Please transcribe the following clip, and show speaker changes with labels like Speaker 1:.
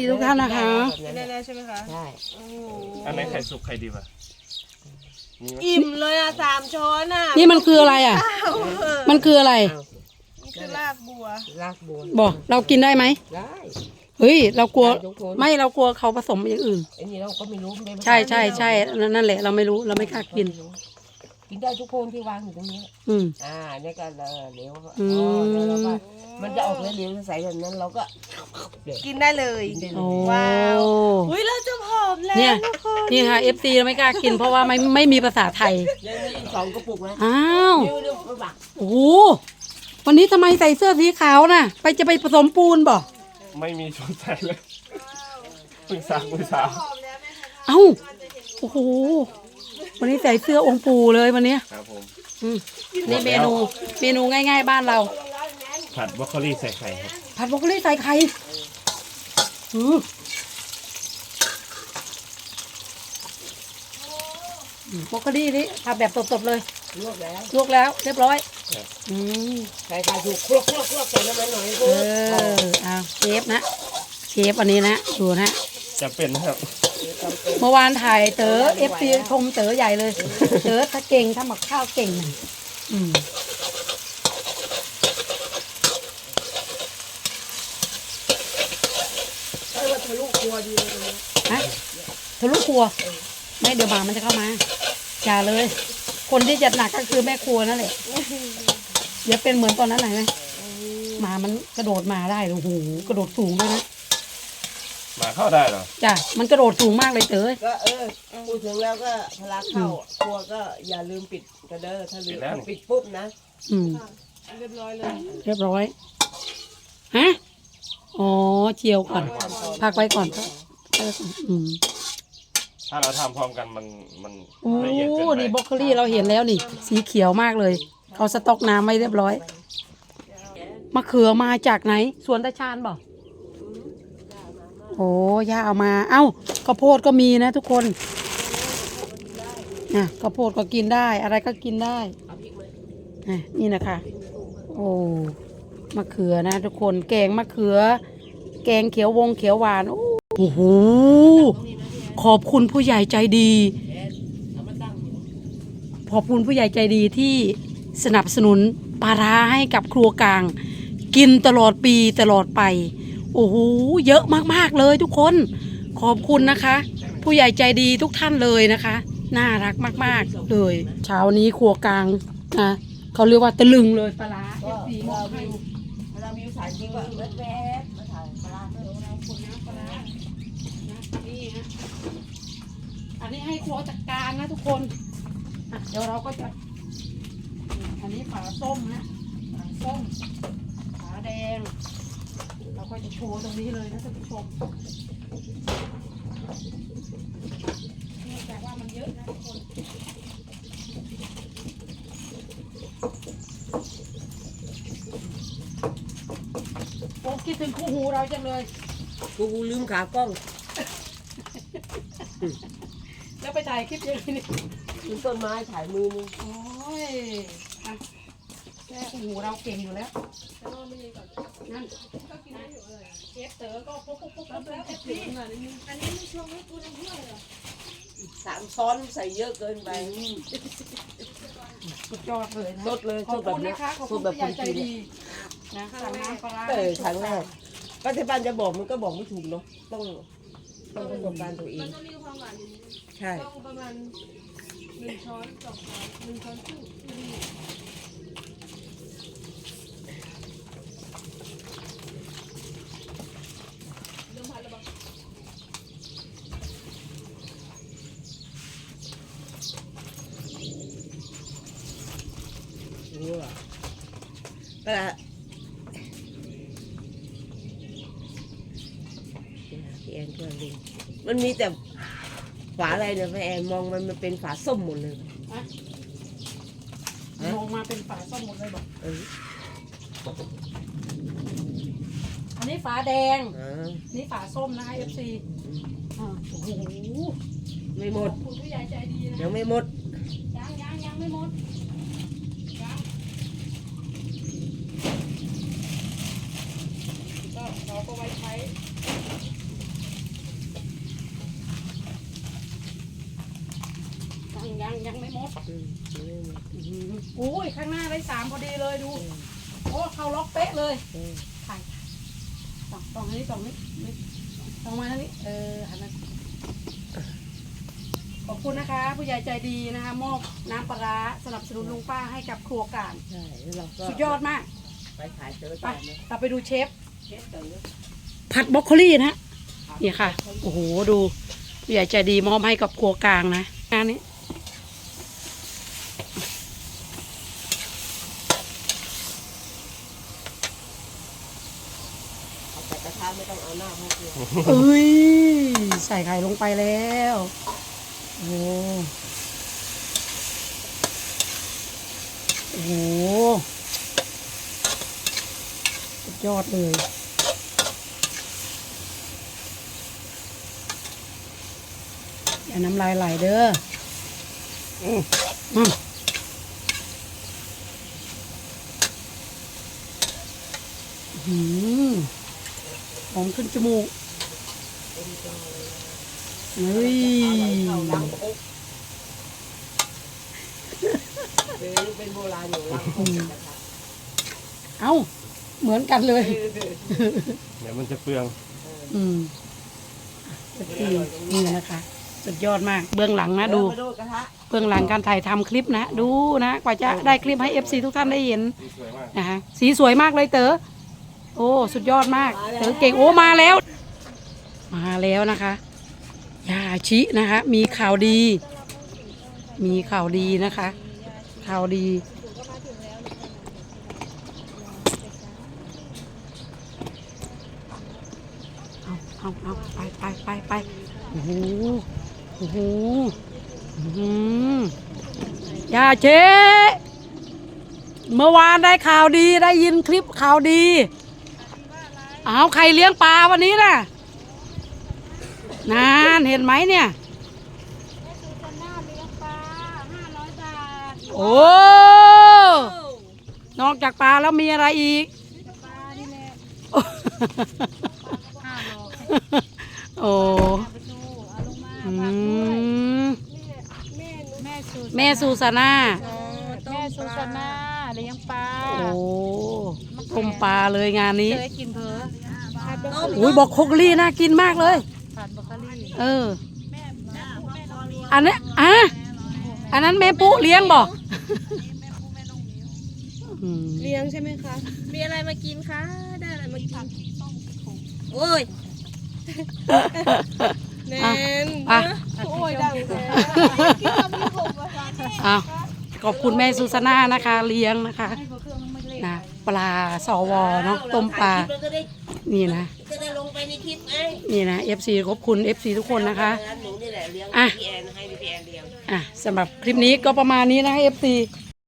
Speaker 1: ซีทุกท่านนะคะ
Speaker 2: กินได้แล้วใช่ไหมคะ
Speaker 3: ใช่
Speaker 2: โอ้โห
Speaker 4: อันไหนไข่สุกไข่ดิบอะมีไหม
Speaker 2: อิ่มเลยอะสามช้อนอะ
Speaker 1: นี่มันคืออะไรอะ
Speaker 2: เอาเถอะ
Speaker 1: มันคืออะไร
Speaker 3: เอา
Speaker 2: นี่คือรากบัว
Speaker 3: ลากบัว
Speaker 1: บอกเรากินได้ไหม
Speaker 3: ได้
Speaker 1: เฮ้ย เรากลัว
Speaker 3: ได้ทุกคน
Speaker 1: ไม่เรากลัวเขาผสมอย่างอื่น
Speaker 3: อันนี้เราก็ไม่รู้ไม่รู้
Speaker 1: ใช่ใช่ใช่นั่นนั่นแหละเราไม่รู้เราไม่กล้ากิน
Speaker 3: ไม่รู้ กินได้ทุกคนที่วางอยู่ตรงนี้
Speaker 1: อืม
Speaker 3: อ่าเนี่ยก็เออเหลว
Speaker 1: อืม
Speaker 3: อ๋อแล้วเราก็มันจะออกเหลวๆใสๆแบบนั้นเราก็เดี๋ยว
Speaker 2: กินได้เลย
Speaker 3: กินได้เล
Speaker 1: โอ้
Speaker 3: ย
Speaker 2: ว้าว อุ้ยเราจะผอมแล้ว
Speaker 1: เนี่ย
Speaker 2: ทุกคน
Speaker 1: นี่ค่ะเอฟซีเราไม่กล้ากินเพราะว่าไม่ไม่มีภาษาไทย
Speaker 3: ยังมีอีกสองกระปุกนะ
Speaker 1: อ้าว
Speaker 3: เดี๋ยวเดี๋ยวไปบัก
Speaker 1: โอ้โหวันนี้ทำไมใส่เสื้อสีขาวน่ะ ไปจะไปผสมปูนบ่
Speaker 4: ไม่มีชุดใส่เลยเพิ่งซักเมื่อเช้า
Speaker 2: ผอมแล้วแม่คะ
Speaker 1: เอ้า โอ้โห วันนี้ใส่เสื้อองค์ปู่เลยวันเนี้ย
Speaker 4: ครับผม
Speaker 1: อืมนี่เมนู เมนูง่ายๆบ้านเรา
Speaker 4: ผัดบรอกโคลีใส่ไข่ครับ
Speaker 1: ผัดบรอกโคลีใส่ไข่อืออืมบรอกโคลีนี่ทำแบบสดๆเลย
Speaker 3: ลวกแล้ว
Speaker 1: ลวกแล้ว เรียบร้อย อืม
Speaker 3: ใส่ไข่ถูกคลุกคลุกคลุกใส่น้ำมันหน่อย
Speaker 1: เออเอาเชฟนะ เชฟอันนี้นะ ดูนะ
Speaker 4: จะเป็นครับ
Speaker 1: เมื่อวานถ่ายเต๋อเอฟซีชมเต๋อใหญ่เลย เต๋อถ้าเก่งทำกับข้าวเก่งอืม
Speaker 3: เออว่าทะลุครัวดีเลยตรงนี้
Speaker 1: ฮะทะลุครัว ไม่เดี๋ยวหมามันจะเข้ามาอย่าเลย คนที่จะหนักก็คือแม่ครัวนั่นแหละเดี๋ยวเป็นเหมือนตอนนั้นไหนไหมหมามันกระโดดมาได้โอ้โหกระโดดสูงด้วยนะ
Speaker 4: หมาเข้าได้เหรอ
Speaker 1: จ้ะมันกระโดดสูงมากเลยเต๋อ
Speaker 3: ก็เออพูดถึงแล้วก็พลาเข้าครัวก็อย่าลืมปิดกระเด้อถ้าลืมปิดปุ๊บนะ
Speaker 1: อืม
Speaker 2: เรียบร้อยเลย
Speaker 1: เรียบร้อยฮะอ๋อเจียวก่อนพักไว้ก่อนพักไว้ก่อนอืม
Speaker 4: ถ้าเราทำพร้อมกันมันมัน
Speaker 1: โอ้
Speaker 4: ละเอียดเกินไป
Speaker 1: นี่บรอกโคลี่เราเห็นแล้วนี่ สีเขียวมากเลยเขาสต็อกน้ำไว้เรียบร้อยมะเขือมาจากไหนสวนตาชานบอกโอ้ย่าเอามา เอ้าข้าวโพดก็มีนะทุกคนอะข้าวโพดก็กินได้ อะไรก็กินได้อะนี่นะคะ โอ้มะเขือนะ ทุกคน แกงมะเขือ แกงเขียววงเขียวหวาน โอ้โห ขอบคุณผู้ใหญ่ใจดี ขอบคุณผู้ใหญ่ใจดีที่สนับสนุนปลาร้าให้กับครัวกลาง กินตลอดปีตลอดไป โอ้โหเยอะมากๆเลยทุกคน ขอบคุณนะคะ ผู้ใหญ่ใจดีทุกท่านเลยนะคะ น่ารักมากๆเลย เช้านี้ครัวกลางนะเขาเรียกว่าตะลึงเลยปลาร้า
Speaker 3: ก็
Speaker 1: สีม
Speaker 3: เรา
Speaker 1: อบให้
Speaker 3: เราวิวสายจริงก็แวบๆมาถ่ายปลาเถอะ
Speaker 1: เราคนน้ำปลาร้านะนี่ฮะอันนี้ให้ครัวจัดการนะทุกคนเดี๋ยวเราก็จะ อันนี้ฝาส้มนะฝาส้ม ฝาแดง เราก็ จะโชว์ตรงนี้เลยนะท่านผู้ชมเนื่องจากว่ามันเยอะนะทุกคนโอ้คิดถึงคู่หูเราจังเลย
Speaker 3: กูลืมขากล้อง
Speaker 1: แล้วไปถ่ายคลิปยังไงนี่
Speaker 3: ลืมต้นไม้ถ่ายมือนึง
Speaker 1: โอ้ย อะแค่คู่หูเราเก่งอยู่แล้วนั่นเชฟเต๋อก็ปุ๊บปุ๊บปุ๊บปุ๊บแล้วเอฟซี
Speaker 3: สามซ้อนใส่เยอะเกินไป
Speaker 1: สุดยอดเลยนะ
Speaker 3: สดเลย
Speaker 1: ข
Speaker 3: ส
Speaker 1: อบ
Speaker 3: ดแบ
Speaker 1: คุ
Speaker 3: บ
Speaker 1: ณ
Speaker 3: นี้
Speaker 1: นะคะขอบ
Speaker 3: ส
Speaker 1: คุ
Speaker 3: ด
Speaker 1: ณ
Speaker 3: แบบ
Speaker 1: ผู้
Speaker 3: ค
Speaker 1: ใหญ่ใจ
Speaker 3: กิน
Speaker 1: ดีนะสั่งน้ำปลาร้า
Speaker 3: เออครั้งแรกก็ที่บ้านจะบอกมันก็บอกไม่ถูกเนาะต้องต้องประสบการณ์ตัวเอง
Speaker 2: มันต้องมีความหวานอยู่
Speaker 3: ใช่
Speaker 2: ต้องประมาณหนึ่งช้อนสองช้อนหนึ่งช้อนครึ่ง
Speaker 3: ก็ละพี่แอนช่วยลิงมันมีแต่ฝาอะไรเนี่ยพี่แอนมองมันมันเป็นฝาส้มหมดเลย
Speaker 1: มองมาเป็นฝาส้มหมดเลยบอก
Speaker 3: เออ
Speaker 1: อันนี้ฝาแดง
Speaker 3: อ่า
Speaker 1: นี่ฝาส้มนะคะเอฟซีอ่าโอ้โห
Speaker 3: ไม่หม
Speaker 1: ขอ
Speaker 3: ด
Speaker 1: บคุณผู้ใหญ่ใจดีนะ
Speaker 3: ยังไม่หมด
Speaker 1: ยังยังยังไม่หมด ราก็ไว้ใช้ยังยัง
Speaker 3: ยังไม่
Speaker 1: หมดอุ้ยข้างหน้าได้สามพอดีเลยดู โอ้เขาล็อกเป๊ะเลยถ่ายสองสองนี้สองนี้สองมาทางนี้เออหันมาขอบคุณนะคะ ผู้ใหญ่ใจดีนะคะมอบน้ำปลาสนับสนุนลุงป้าให้กับครัวการ
Speaker 3: ใช่เราก็
Speaker 1: สุดยอดมาก
Speaker 3: ไปขายเจอ
Speaker 1: ไปเราไปดูเชฟ ผัดบรอกโคลี่นะฮะนี่ค่ะ โอ้โห ดูผู้ใหญ่ใจดีมอบให้กับครัวกลางนะงานนี้
Speaker 3: เอาแต่กระทะไม่ต้องเอาหน้าพกเลย
Speaker 1: เอ้ย ใส่ไข่ลงไปแล้ว โอ้โหโอ้ยอดเลย อย่าน้ำลายไหลเด้ออืมอืมอื้อหือหอมขึ้นจมูกเฮ้ย
Speaker 3: เข้าล้างคุกเดี๋ยวนี้เป็นโบราณอยู่ล้างคุกกระทะ
Speaker 1: เอ้า เหมือนกันเลย
Speaker 4: เดี๋ยวมันจะเปลือง
Speaker 1: อืมสุดที่นี่นะคะ สุดยอดมาก เบื้องหลังนะดู
Speaker 3: มาดูกระทะ
Speaker 1: เบื้องหลังการถ่ายทำคลิปนะดูนะกว่าจะได้คลิปให้ FC ทุกท่านได้เห็น
Speaker 4: สีสวยมาก
Speaker 1: นะคะสีสวยมากเลยเต๋อโอ้สุดยอดมากเต๋อเก่งโอ้มาแล้ว มาแล้วนะคะยาชินะคะ มีข่าวดี มีข่าวดีนะคะ ข่าวดีเอาเอาเอาไปไปไปไปโอ้โห โอ้โหอื้อหือยาเชเมื่อวานได้ข่าวดีได้ยินคลิปข่าวดีเอาใครเลี้ยงปลาวันนี้น่ะนานเห็นไหมเนี่ยโอ้นอกจากปลาแล้วมีอะไรอีกโอ้อืม
Speaker 2: แม่สู
Speaker 1: แม่ซูซาน่า
Speaker 2: แม่ซูซาน่าเลี้ยงปลา
Speaker 1: โอ้ต้มปลาเลยงานนี้
Speaker 2: เคยกินเพอผัดบรอกโคลี
Speaker 1: อุ้ยบอกโคกลี่น่ากินมากเลย
Speaker 2: ผัดบรอกโคลี
Speaker 1: เออ อันนี้อะอันนั้นแม่ปุ๊เลี้ยงบอกอืม
Speaker 3: เลี้ยงใช่ไหมคะ มีอะไรมากินคะ ได้อะไรมากินโอ้ยแนน
Speaker 1: อะ
Speaker 3: โอ้ยดังแท้
Speaker 1: เอาขอบคุณแม่ซูซาน่านะคะ เลี้ยงนะคะนะปลาสวเนาะต้มปลา
Speaker 3: นี่นะ
Speaker 1: นี่นะ
Speaker 3: จะได้ลงไปในคลิปไง
Speaker 1: นี่นะ FC ขอบคุณ FC ทุกคนนะคะ
Speaker 3: หนูนี่แหละเลี้ยง
Speaker 1: อะ
Speaker 3: พี่แอนให้พี่แอนเลี้ยง
Speaker 1: อะสำหรับคลิปนี้ก็ประมาณนี้นะคะ FC